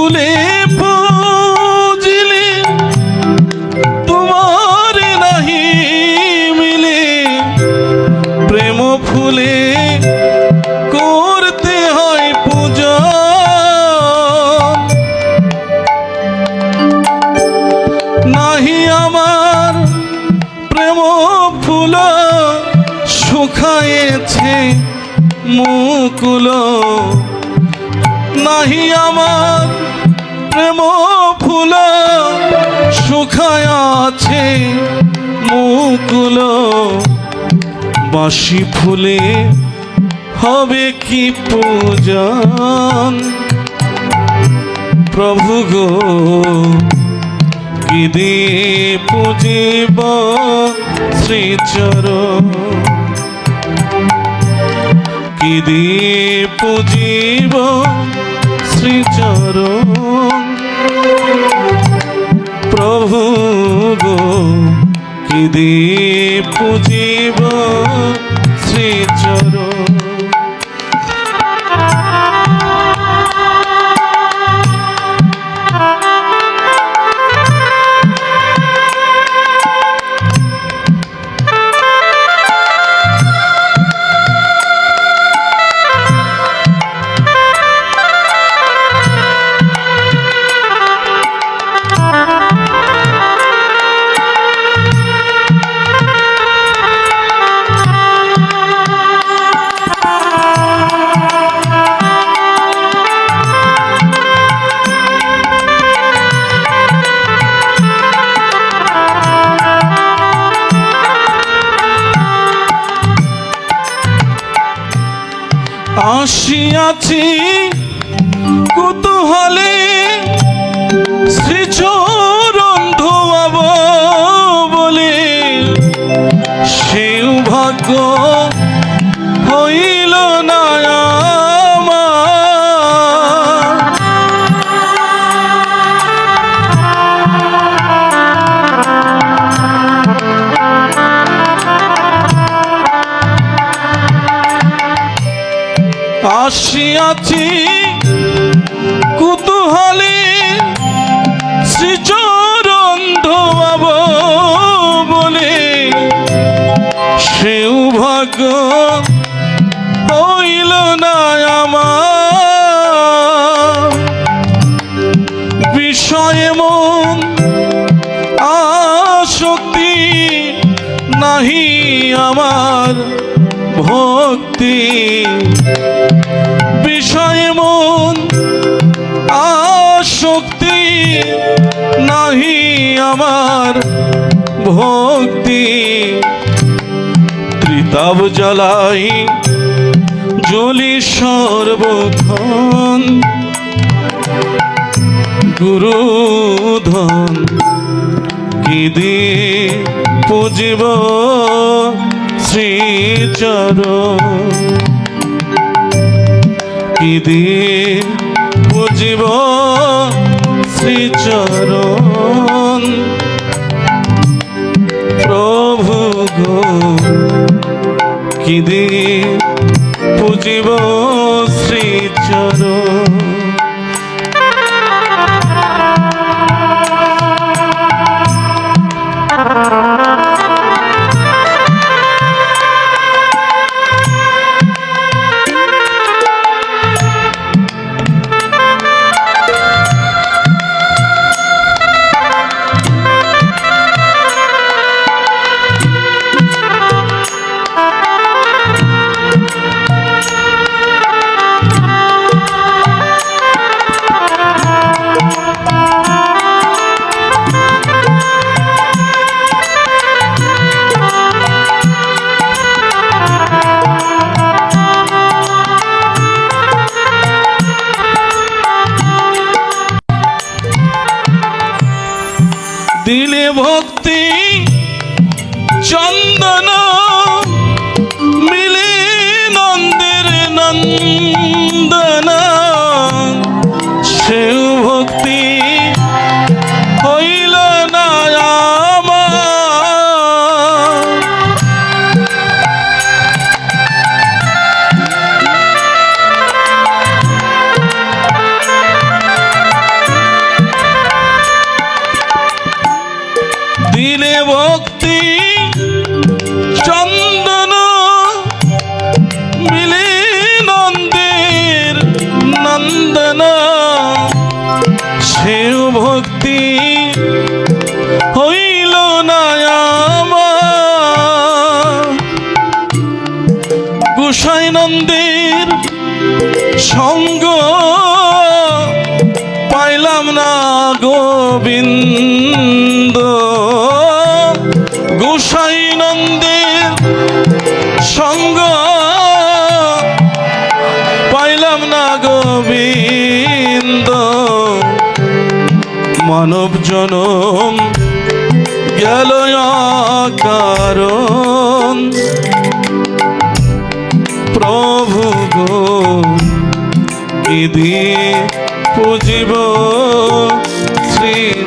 ভুলে বুঝিলে তোমার নাহি মিলে প্রেম ফুলে করতে হয় পূজা। নাহি আমার প্রেম ফুল শুকায়েছে মুকুল। নাহি আমার প্রেম ফুল শুকায় আছে মুকুল। বাসি ফুলে হবে কি পূজন? প্রভু গো কি দিয়ে পুজিব শ্রীচর কি পুজিব শ্রীচর প্রভু গো কি পুজিব শ্রীচর আসিয়াছি কুতুহলে শ্রীচরণ ধোয়াব বলে সেও ভাগ্য আসিয়াছি কুতূহলে শ্রীচরণ বলে। সেও ভাগ্য হইল না আমার। বিষয়ে মন আসক্তি নাহি আমার। ভক্তি। বিষয়ে মন, আসক্তি নাহি আমার ভক্তি। ত্রিতাব জ্বালাই জ্বলি সর্বক্ষণ। গুরুধন কি দিয়ে পুজিব? শ্রীচরণ। কি দিয়ে বুঝিব শ্রীচরণ। প্রভু গো কি দিয়ে বুঝিব শ্রীচরণ? দিলে ভক্তি চন্দন মিলে নন্দের নন্দন সঙ্গ পাইলাম না গোবিন্দ। গোসাই নন্দের সঙ্গ পাইলাম না গোবিন্দ। মানব জনম গেল কারণ প্রভু গো কি দিয়ে পুজিব শ্রীচরণ